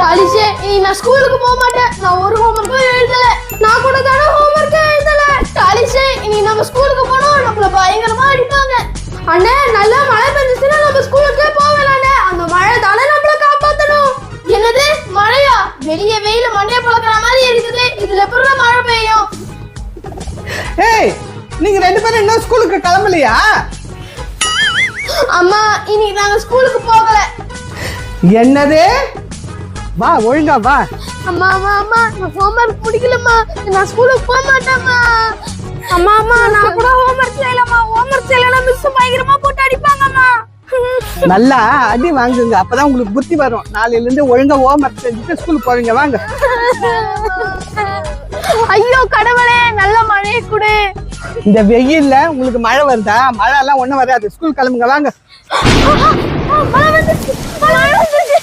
தாலிஷே இனி நான் ஸ்கூலுக்கு போக மாட்டேன். நான் ஒரு ஹோம்ஒர்க்கும் எழுதல. நான் கூட தானே ஹோம்ஒர்க் எழுதல. தாலிஷே இனி நம்ம ஸ்கூலுக்கு போனோம் நம்மள பயங்கரமா அடிப்பாங்க. அண்ணே நல்லா மழை பெஞ்சுச்சுன்னா நம்ம ஸ்கூலுக்கே போகலாண்ணே அந்த மழை தானே நம்மள காப்பாத்தணும். என்னது? மழையா? வெளியே வெயில மண்டைய பழக்கிற மாதிரி இருக்குது. இதுல எப்படி மழை பெய்யும்? ஏய் நீங்க ரெண்டு பேரும் இன்னும் ஸ்கூலுக்கு கிளம்பலையா? அம்மா இன்னைக்கு நாங்க ஸ்கூலுக்கு போகல. என்னது? வா ஒழுங்கா வா. அம்மா அம்மா அம்மா நான் ஹோம்ஒர்க் முடிக்கலம்மா நான் ஸ்கூலுக்கு போக மாட்டேம்மா. அம்மா அம்மா நான் கூட ஹோம்ஒர்க் செய்யலம்மா. ஹோம்ஒர்க் செய்யலனா மிஸ் பயங்கரமா போட்டு அடிப்பாங்கம்மா. நல்லா அடி வாங்குங்க. அப்பதான் உங்களுக்கு புத்தி வரும். நாளையில இருந்து ஒழுங்கா ஹோம்ஒர்க் செஞ்சுட்டு ஸ்கூலுக்கு போவீங்க வாங்க. ஐயோ கடவுளே நல்ல மழையை கொடு. இந்த வெயில்ல உங்களுக்கு மழை வருதா? மழை எல்லாம் ஒண்ணும் வராது. ஸ்கூல் கிளம்புங்க. வாங்க மழை வந்துருச்சு மழை வந்துருச்சு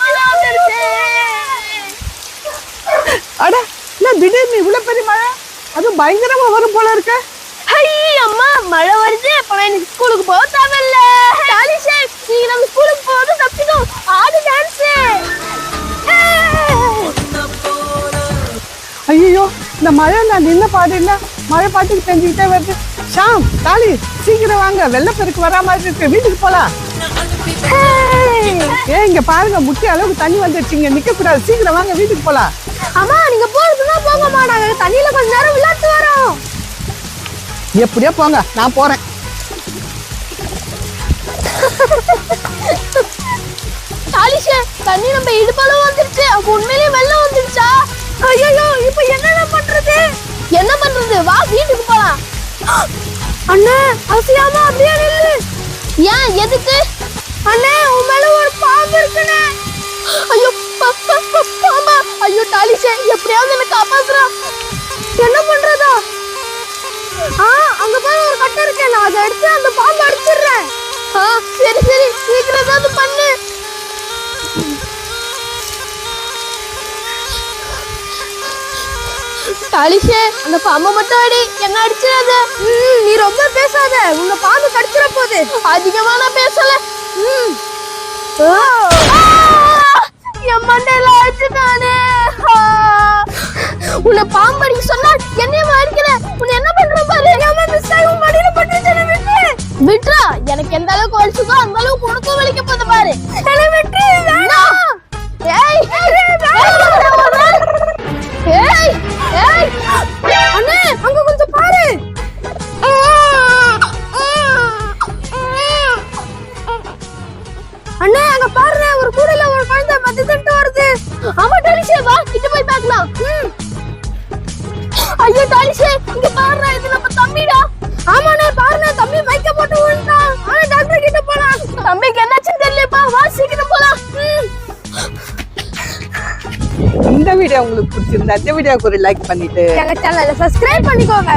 மழை வந்துருச்சு அட என்ன திடீர்னு இவ்வளவு பெரிய மழை? அதுவும் பயங்கரமா வரும் போல இருக்கு. அம்மா மழை வருது அப்ப எனக்கு ஸ்கூலுக்கு போக தேவையில்ல. டாலிஷே நீ நம்ம ஸ்கூலுக்கு போறது தப்பிக்கும். ஆடு டான்ஸ் ஐயோ இந்த மழை நான் நின்ன பாடு இல்ல மழை பாட்டுக்கு செஞ்சுக்கிட்டே வருது. ஷாம் தாலி சீக்கிரம் வாங்க. வெள்ளப்பெருக்கு வரா மாதிரி இருக்கு. வீட்டுக்கு போலாம். ஏ இங்க பாருங்க முக்கிய அளவுக்கு தண்ணி வந்துருச்சு. இங்க நிக்க கூடாது சீக்கிரம் வாங்க வீட்டுக்கு போலாம். அம்மா நீங்க போறதுன்னா போங்கம்மா. நாங்க தண்ணியில கொஞ்ச நேரம் விளையாட்டு வரோம். எப்படியோ போங்க நான் போறேன். டாலிஷே தண்ணி நம்ம இடுப்பளவு வந்துருச்சு. அப்ப உண்மையிலேயே வெள்ளம் வந்துருச்சா? ஐயோ இப்போ என்னென்ன பண்றது? என்ன பண்றது? வா வீட்டுக்கு போலாம். அண்ணே அசியாம அப்படியே நில்லு. ஏன் எதுக்கு? அண்ணே உன் மேல ஒரு பாம்பு இருக்குண்ணே. எடுத்து அந்த பாம்பை அடிச்சிடுறேன். ஆ சரி சரி சீக்கிரம் ஏதாவது பண்ணு. தாலிஷே அந்த பாம்பை மட்டும் அடி. என்ன அடிச்சிடாத? ம், நீ ரொம்ப பேசாத. உன்னை பாம்பு கடிச்சிட போகுது. அதிகமா நான் பேசல. ம். என் மண்டையில அடிச்சுட்டானே. எனக்கு எந்த அளவுக்கு வலிச்சுக்கோ அந்த அளவுக்கு உனக்கும் வலிக்க போகுது பாரு. ஏய் ஏய் ஏய் அண்ணே அங்க கொஞ்சம் பாரு. அண்ணே அங்க பாருங்க ஒரு கூடையில ஒரு குழந்தை மத்தி தட்டு வருது. ஆமா டாலிஷே வா கிட்ட போய் பார்க்கலாம். ஐயோ டாலிஷே இங்க பாருடா இது நம்ம தம்பிடா. ஆமாண்ணே இந்த வீடியோ உங்களுக்கு பிடிச்சிருந்தா இந்த வீடியோக்கு ஒரு லைக் பண்ணிட்டு சப்ஸ்கிரைப் பண்ணிக்கோங்க.